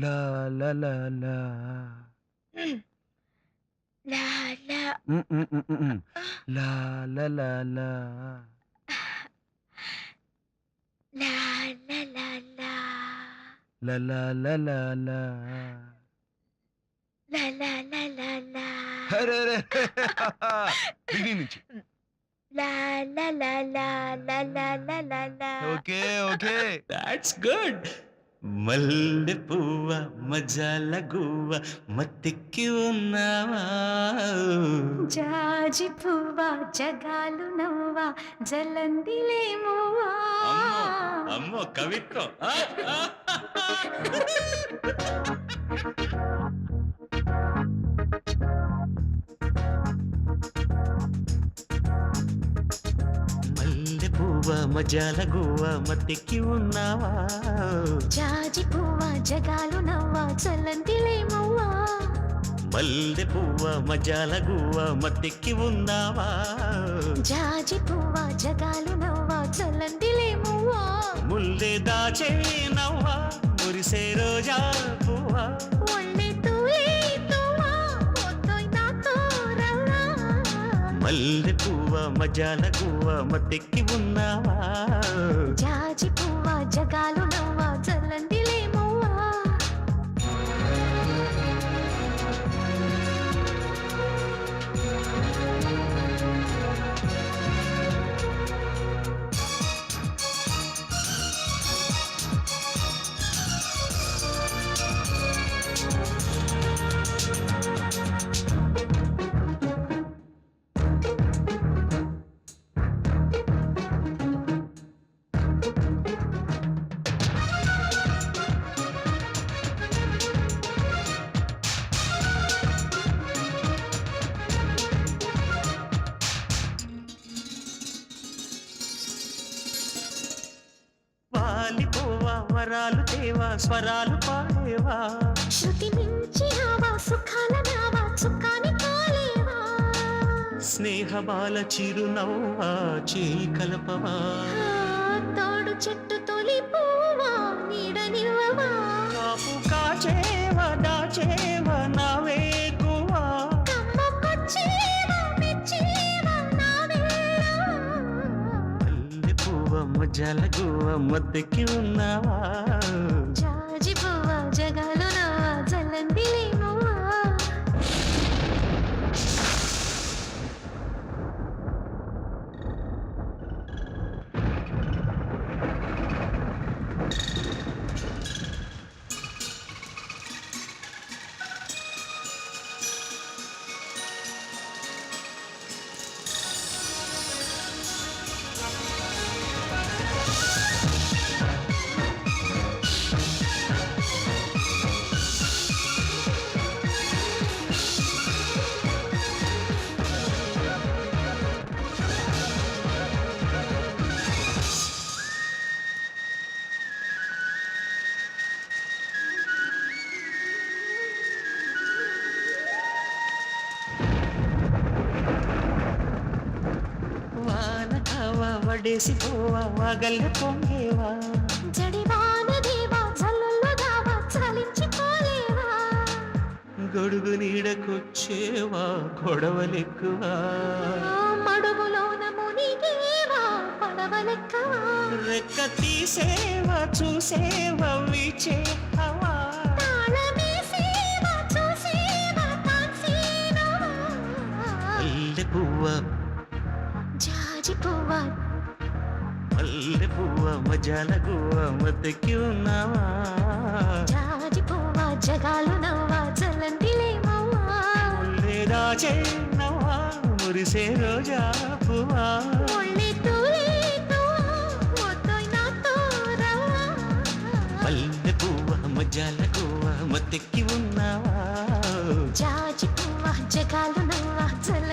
లా లా లా లా లా లా ఉమ్, ఉమ్, ఉమ్, ఉమ్, ఉమ్. లా లా లా లా లా లా లా లా లా లా లా లా లా లా లా లా లా లా అరే, అరే, బిగినింగ్ నుంచి లా లా లా లా లా లా లా లా లా ఓకే ఓకే దాట్స్ గుడ్ మల్లె పువ్వ మజాల గువ్వ మత్తెక్కి ఉన్నావా జాజి పువ్వా జగాలు నవ్వా జలందిలేమువా అమ్మో అమ్మో కవిత్వం. పువ్వ మజాల గువ్వ మత్తెక్కి ఉన్నావా? జాజి పువ్వా జగాలు నవ్వా జలందిలేమువా మల్లె పువ్వ మజాల గువ్వ మత్తెక్కి ఉన్నావా? జాజి పువ్వా జగాలు నవ్వా జలందిలేమువా ముల్లె దాచే నవ్వా మురిసే రోజా మల్లె పువ్వ మజాల గువ్వ మత్తెక్కి ఉన్నావా? జాజి పువ్వ జగాలు స్వరాలు దేవా స్వరాలు పాడేవా? శృతి మించి ఆవా సుఖాల నావా సుఖాని కాలేవా? స్నేహ బాల చిరు నవ్వా చేయి కలపవా? తాడు చెట్టు తొలి పూవా నీడనివ్వవా కాపు కాచేవా దాచేవా? జలగువ మొత్తకి ఉన్నావా? వడేసిపోవా వడేసిపోవా వాగల్ల పొంగేవా? గొడుగు నీడకొచ్చేవా గొడవలెక్కువా మడుగులోన మునిగేవా పడవలెక్కవా? రెక్క తీసేవా చూసేవా వీచేవా? పువ్వ జాజి పువ్వ? పువ్వా మజాల గువ్వా జగాలు నవ్వా చలందిలే మవ్వా మురిసే రోజా పువ్వా? పల్లె పువ్వా ఉన్నావా జాజి పువ్వా జగాలు నవ్వా చల